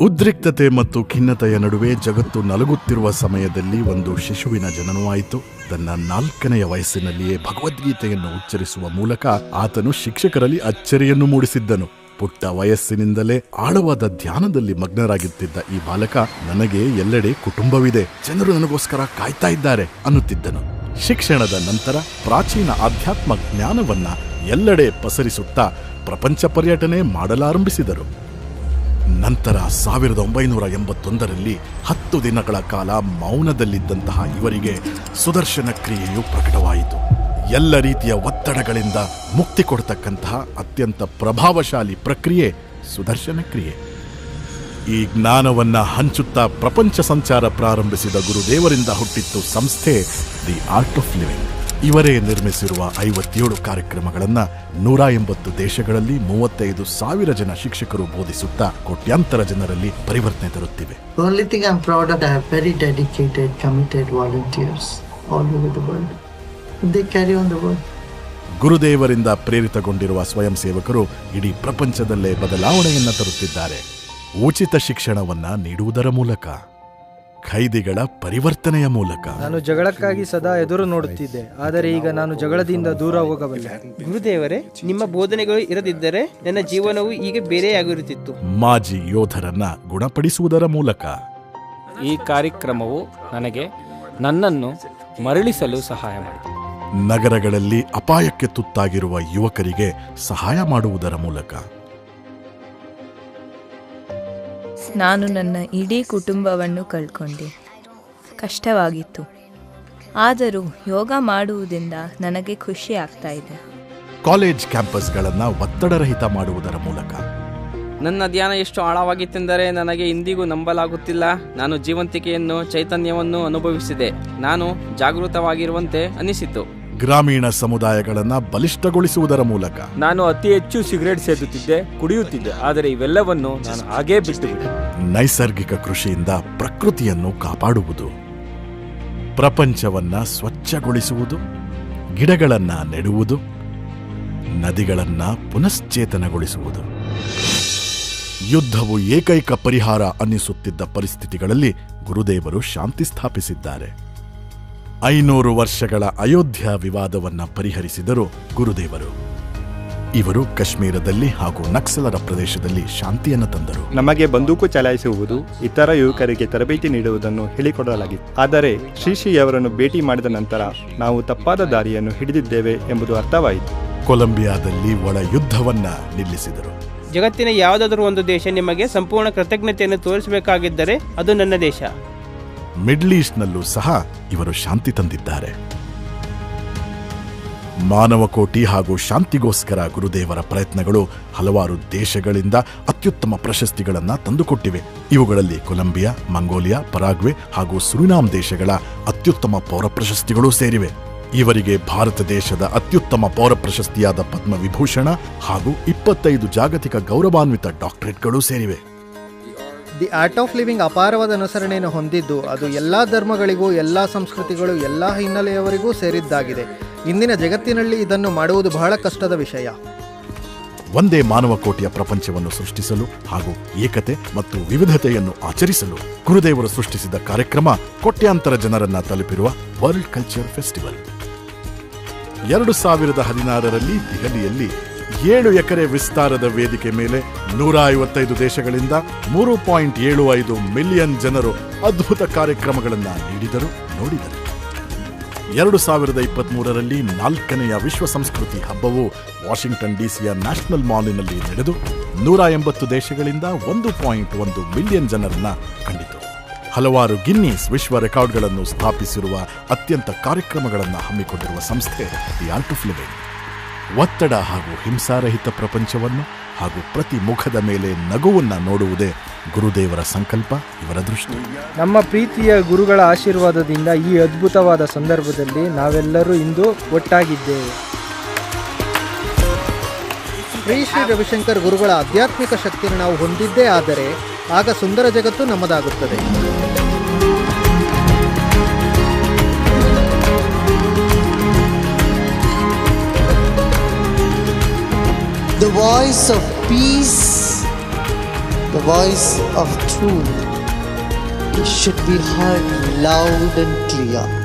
ಉದ್ರಿಕ್ತತೆ ಮತ್ತು ಖಿನ್ನತೆಯ ನಡುವೆ ಜಗತ್ತು ನಲಗುತ್ತಿರುವ ಸಮಯದಲ್ಲಿ ಒಂದು ಶಿಶುವಿನ ಜನನವಾಯಿತು ತನ್ನ ನಾಲ್ಕನೆಯ ವಯಸ್ಸಿನಲ್ಲಿಯೇ ಭಗವದ್ಗೀತೆಯನ್ನು ಉಚ್ಚರಿಸುವ ಮೂಲಕ ಆತನು ಶಿಕ್ಷಕರಲ್ಲಿ ಅಚ್ಚರಿಯನ್ನು ಮೂಡಿಸಿದ್ದನು. ಪುಟ್ಟ ವಯಸ್ಸಿನಿಂದಲೇ ಆಳವಾದ ಧ್ಯಾನದಲ್ಲಿ ಮಗ್ನರಾಗುತ್ತಿದ್ದ ಈ ಬಾಲಕ ನನಗೆ ಎಲ್ಲೆಡೆ ಕುಟುಂಬವಿದೆ. ಜನರು ನನಗೋಸ್ಕರ ಕಾಯ್ತಾ ಇದ್ದಾರೆ ಅನ್ನುತ್ತಿದ್ದನು. ಶಿಕ್ಷಣದ ನಂತರ ಪ್ರಾಚೀನ ಆಧ್ಯಾತ್ಮ ಜ್ಞಾನವನ್ನ ಎಲ್ಲೆಡೆ ಪಸರಿಸುತ್ತಾ ಪ್ರಪಂಚ ಪರ್ಯಟನೆ ಮಾಡಲಾರಂಭಿಸಿದರು. ನಂತರ ಸಾವಿರದ ಒಂಬೈನೂರ ಎಂಬತ್ತೊಂದರಲ್ಲಿ ಹತ್ತು ದಿನಗಳ ಕಾಲ ಮೌನದಲ್ಲಿದ್ದಂತಹ ಇವರಿಗೆ ಸುದರ್ಶನ ಕ್ರಿಯೆಯು ಪ್ರಕಟವಾಯಿತು. ಎಲ್ಲ ರೀತಿಯ ಒತ್ತಡಗಳಿಂದ ಮುಕ್ತಿ ಕೊಡ್ತಕ್ಕಂತಹ ಅತ್ಯಂತ ಪ್ರಭಾವಶಾಲಿ ಪ್ರಕ್ರಿಯೆ ಸುದರ್ಶನ ಕ್ರಿಯೆ. ಈ ಜ್ಞಾನವನ್ನ ಹಂಚುತ್ತಾ ಪ್ರಪಂಚ ಸಂಚಾರ ಪ್ರಾರಂಭಿಸಿದ ಗುರುದೇವರಿಂದ ಹುಟ್ಟಿತ್ತು ಸಂಸ್ಥೆ ದಿ ಆರ್ಟ್ ಆಫ್ ಲಿವಿಂಗ್. ಇವರೇ ನಿರ್ಮಿಸಿರುವ ಐವತ್ತೇಳು ಕಾರ್ಯಕ್ರಮಗಳನ್ನು ನೂರ ಎಂಬತ್ತು ದೇಶಗಳಲ್ಲಿ ಮೂವತ್ತೈದು ಸಾವಿರ ಜನ ಶಿಕ್ಷಕರು ಬೋಧಿಸುತ್ತಾ ಕೋಟ್ಯಾಂತರ ಜನರಲ್ಲಿ ಪರಿವರ್ತನೆ ತರುತ್ತಿವೆ. ಗುರುದೇವರಿಂದ ಪ್ರೇರಿತಗೊಂಡಿರುವ ಸ್ವಯಂ ಸೇವಕರು ಇಡೀ ಪ್ರಪಂಚದಲ್ಲೇ ಬದಲಾವಣೆಯನ್ನು ತರುತ್ತಿದ್ದಾರೆ. ಉಚಿತ ಶಿಕ್ಷಣವನ್ನ ನೀಡುವುದರ ಮೂಲಕ. ಖೈದಿಗಳ ಪರಿವರ್ತನೆಯ ಮೂಲಕ. ನಾನು ಜಗಳಕ್ಕಾಗಿ ಸದಾ ಎದುರು ನೋಡುತ್ತಿದ್ದೆ. ಆದರೆ ಈಗ ನಾನು ಜಗಳದಿಂದ ದೂರ ಹೋಗಬಲ್ಲೆ. ಗುರುದೇವರೇ ನಿಮ್ಮ ಬೋಧನೆಗಳು ಇರದಿದ್ದರೆ ನನ್ನ ಜೀವನವು ಈಗ ಬೇರೆಯಾಗಿರುತ್ತಿತ್ತು. ಮಾಜಿ ಯೋಧರನ್ನ ಗುಣಪಡಿಸುವುದರ ಮೂಲಕ. ಈ ಕಾರ್ಯಕ್ರಮವು ನನಗೆ ನನ್ನನ್ನು ಮರಳಿಸಲು ಸಹಾಯ ಮಾಡಿತು. ನಗರಗಳಲ್ಲಿ ಅಪಾಯಕ್ಕೆ ತುತ್ತಾಗಿರುವ ಯುವಕರಿಗೆ ಸಹಾಯ ಮಾಡುವುದರ ಮೂಲಕ. ನಾನು ನನ್ನ ಇಡೀ ಕುಟುಂಬವನ್ನು ಕಳ್ಕೊಂಡೆ. ಕಷ್ಟವಾಗಿತ್ತು. ಆದರೂ ಯೋಗ ಮಾಡುವುದರಿಂದ ನನಗೆ ಖುಷಿ ಆಗ್ತಾ ಇದೆ. ಕಾಲೇಜ್ ಕ್ಯಾಂಪಸ್ಗಳನ್ನು ಒತ್ತಡರಹಿತ ಮಾಡುವುದರ ಮೂಲಕ. ನನ್ನ ಧ್ಯಾನ ಎಷ್ಟು ಆಳವಾಗಿತ್ತೆಂದರೆ ನನಗೆ ಇಂದಿಗೂ ನಂಬಲಾಗುತ್ತಿಲ್ಲ. ನಾನು ಜೀವಂತಿಕೆಯನ್ನು ಚೈತನ್ಯವನ್ನು ಅನುಭವಿಸಿದೆ. ನಾನು ಜಾಗೃತವಾಗಿರುವಂತೆ ಅನಿಸಿತು. ಗ್ರಾಮೀಣ ಸಮುದಾಯಗಳನ್ನು ಬಲಿಷ್ಠಗೊಳಿಸುವುದರ ಮೂಲಕ. ನಾನು ಅತಿ ಹೆಚ್ಚು ಸಿಗರೇಟ್ ಸೇದುತ್ತಿದ್ದೆ ಕುಡಿಯುತ್ತಿದ್ದೆ ಆದರೆ ಇವೆಲ್ಲವನ್ನು ನಾನು ಹಾಗೇ ಬಿಟ್ಟು ನೈಸರ್ಗಿಕ ಕೃಷಿಯಿಂದ ಪ್ರಕೃತಿಯನ್ನು ಕಾಪಾಡುವುದು ಪ್ರಪಂಚವನ್ನ ಸ್ವಚ್ಛಗೊಳಿಸುವುದು ಗಿಡಗಳನ್ನ ನೆಡುವುದು ನದಿಗಳನ್ನ ಪುನಶ್ಚೇತನಗೊಳಿಸುವುದು. ಯುದ್ಧವು ಏಕೈಕ ಪರಿಹಾರ ಅನ್ನಿಸುತ್ತಿದ್ದ ಪರಿಸ್ಥಿತಿಗಳಲ್ಲಿ ಗುರುದೇವರು ಶಾಂತಿ ಸ್ಥಾಪಿಸಿದ್ದಾರೆ. ಐನೂರು ವರ್ಷಗಳ ಅಯೋಧ್ಯ ವಿವಾದವನ್ನ ಪರಿಹರಿಸಿದರು ಗುರುದೇವರು. ಇವರು ಕಾಶ್ಮೀರದಲ್ಲಿ ಹಾಗೂ ನಕ್ಸಲರ ಪ್ರದೇಶದಲ್ಲಿ ಶಾಂತಿಯನ್ನು ತಂದರು. ನಮಗೆ ಬಂದೂಕು ಚಲಾಯಿಸುವುದು ಇತರ ಯುವಕರಿಗೆ ತರಬೇತಿ ನೀಡುವುದನ್ನು ಹೇಳಿಕೊಡಲಾಗಿತ್ತು. ಆದರೆ ಶ್ರೀ ಅವರನ್ನು ಭೇಟಿ ಮಾಡಿದ ನಂತರ ನಾವು ತಪ್ಪಾದ ದಾರಿಯನ್ನು ಹಿಡಿದಿದ್ದೇವೆ ಎಂಬುದು ಅರ್ಥವಾಯಿತು. ಕೊಲಂಬಿಯಾದಲ್ಲಿ ಒಳ ಯುದ್ಧವನ್ನ ನಿಲ್ಲಿಸಿದರು. ಜಗತ್ತಿನ ಯಾವುದಾದರೂ ಒಂದು ದೇಶ ನಿಮಗೆ ಸಂಪೂರ್ಣ ಕೃತಜ್ಞತೆಯನ್ನು ತೋರಿಸಬೇಕಾಗಿದ್ದರೆ ಅದು ನನ್ನ ದೇಶ. ಮಿಡ್ಲ್ ಈಸ್ಟ್ನಲ್ಲೂ ಸಹ ಇವರು ಶಾಂತಿ ತಂದಿದ್ದಾರೆ. ಮಾನವಕೋಟಿ ಹಾಗೂ ಶಾಂತಿಗೋಸ್ಕರ ಗುರುದೇವರ ಪ್ರಯತ್ನಗಳು ಹಲವಾರು ದೇಶಗಳಿಂದ ಅತ್ಯುತ್ತಮ ಪ್ರಶಸ್ತಿಗಳನ್ನು ತಂದುಕೊಟ್ಟಿವೆ. ಇವುಗಳಲ್ಲಿ ಕೊಲಂಬಿಯಾ, ಮಂಗೋಲಿಯಾ, ಪರಾಗ್ವೆ ಹಾಗೂ ಸುರಿನಾಮ್ ದೇಶಗಳ ಅತ್ಯುತ್ತಮ ಪೌರ ಪ್ರಶಸ್ತಿಗಳೂ ಸೇರಿವೆ. ಇವರಿಗೆ ಭಾರತ ದೇಶದ ಅತ್ಯುತ್ತಮ ಪೌರ ಪ್ರಶಸ್ತಿಯಾದ ಪದ್ಮವಿಭೂಷಣ ಹಾಗೂ ಇಪ್ಪತ್ತೈದು ಜಾಗತಿಕ ಗೌರವಾನ್ವಿತ ಡಾಕ್ಟರೇಟ್ಗಳು ಸೇರಿವೆ. ದಿ ಆರ್ಟ್ ಆಫ್ ಲಿವಿಂಗ್ ಅಪಾರವಾದ ಅನುಸರಣೆಯನ್ನು ಹೊಂದಿದ್ದು, ಅದು ಎಲ್ಲ ಧರ್ಮಗಳಿಗೂ, ಎಲ್ಲ ಸಂಸ್ಕೃತಿಗಳು, ಎಲ್ಲ ಹಿನ್ನೆಲೆಯವರಿಗೂ ಸೇರಿದ್ದಾಗಿದೆ. ಇಂದಿನ ಜಗತ್ತಿನಲ್ಲಿ ಇದನ್ನು ಮಾಡುವುದು ಬಹಳ ಕಷ್ಟದ ವಿಷಯ. ಒಂದೇ ಮಾನವ ಕೋಟಿಯ ಪ್ರಪಂಚವನ್ನು ಸೃಷ್ಟಿಸಲು ಹಾಗೂ ಏಕತೆ ಮತ್ತು ವಿವಿಧತೆಯನ್ನು ಆಚರಿಸಲು ಗುರುದೇವರು ಸೃಷ್ಟಿಸಿದ ಕಾರ್ಯಕ್ರಮ ಕೋಟ್ಯಾಂತರ ಜನರನ್ನ ತಲುಪಿರುವ ವರ್ಲ್ಡ್ ಕಲ್ಚರ್ ಫೆಸ್ಟಿವಲ್ ಎರಡು ಸಾವಿರದ ಹದಿನಾರರಲ್ಲಿ ದೆಹಲಿಯಲ್ಲಿ ಏಳು ಎಕರೆ ವಿಸ್ತಾರದ ವೇದಿಕೆ ಮೇಲೆ ನೂರ ಐವತ್ತೈದು ದೇಶಗಳಿಂದ ಮೂರು ಪಾಯಿಂಟ್ ಏಳು ಐದು ಮಿಲಿಯನ್ ಜನರು ಅದ್ಭುತ ಕಾರ್ಯಕ್ರಮಗಳನ್ನು ನೀಡಿದರು, ನೋಡಿದರು. ಎರಡು ಸಾವಿರದ ಇಪ್ಪತ್ಮೂರರಲ್ಲಿ ನಾಲ್ಕನೆಯ ವಿಶ್ವ ಸಂಸ್ಕೃತಿ ಹಬ್ಬವು ವಾಷಿಂಗ್ಟನ್ ಡಿಸಿಯ ನ್ಯಾಷನಲ್ ಮಾಲಿನಲ್ಲಿ ನಡೆದು ನೂರ ಎಂಬತ್ತು ದೇಶಗಳಿಂದ ಒಂದು ಪಾಯಿಂಟ್ ಒಂದು ಮಿಲಿಯನ್ ಜನರನ್ನ ಕಂಡಿತು. ಹಲವಾರು ಗಿನ್ನೀಸ್ ವಿಶ್ವ ರೆಕಾರ್ಡ್ಗಳನ್ನು ಸ್ಥಾಪಿಸಿರುವ ಅತ್ಯಂತ ಕಾರ್ಯಕ್ರಮಗಳನ್ನು ಹಮ್ಮಿಕೊಂಡಿರುವ ಸಂಸ್ಥೆ ದಿ ಆರ್ಟ್ ಆಫ್ ಲಿವಿಂಗ್. ಒತ್ತಡ ಹಾಗೂ ಹಿಂಸಾರಹಿತ ಪ್ರಪಂಚವನ್ನು ಹಾಗೂ ಪ್ರತಿ ಮುಖದ ಮೇಲೆ ನಗುವನ್ನ ನೋಡುವುದೇ ಗುರುದೇವರ ಸಂಕಲ್ಪ ಇವರ ದೃಷ್ಟಿ. ನಮ್ಮ ಪ್ರೀತಿಯ ಗುರುಗಳ ಆಶೀರ್ವಾದದಿಂದ ಈ ಅದ್ಭುತವಾದ ಸಂದರ್ಭದಲ್ಲಿ ನಾವೆಲ್ಲರೂ ಇಂದು ಒಟ್ಟಾಗಿದ್ದೇವೆ. ಶ್ರೀ ಶ್ರೀ ರವಿಶಂಕರ್ ಗುರುಗಳ ಆಧ್ಯಾತ್ಮಿಕ ಶಕ್ತಿಯನ್ನು ನಾವು ಹೊಂದಿದ್ದೇ ಆದರೆ ಆಗ ಸುಂದರ ಜಗತ್ತು ನಮ್ಮದಾಗುತ್ತದೆ. Voice of peace, The voice of truth It should be heard loud and clear.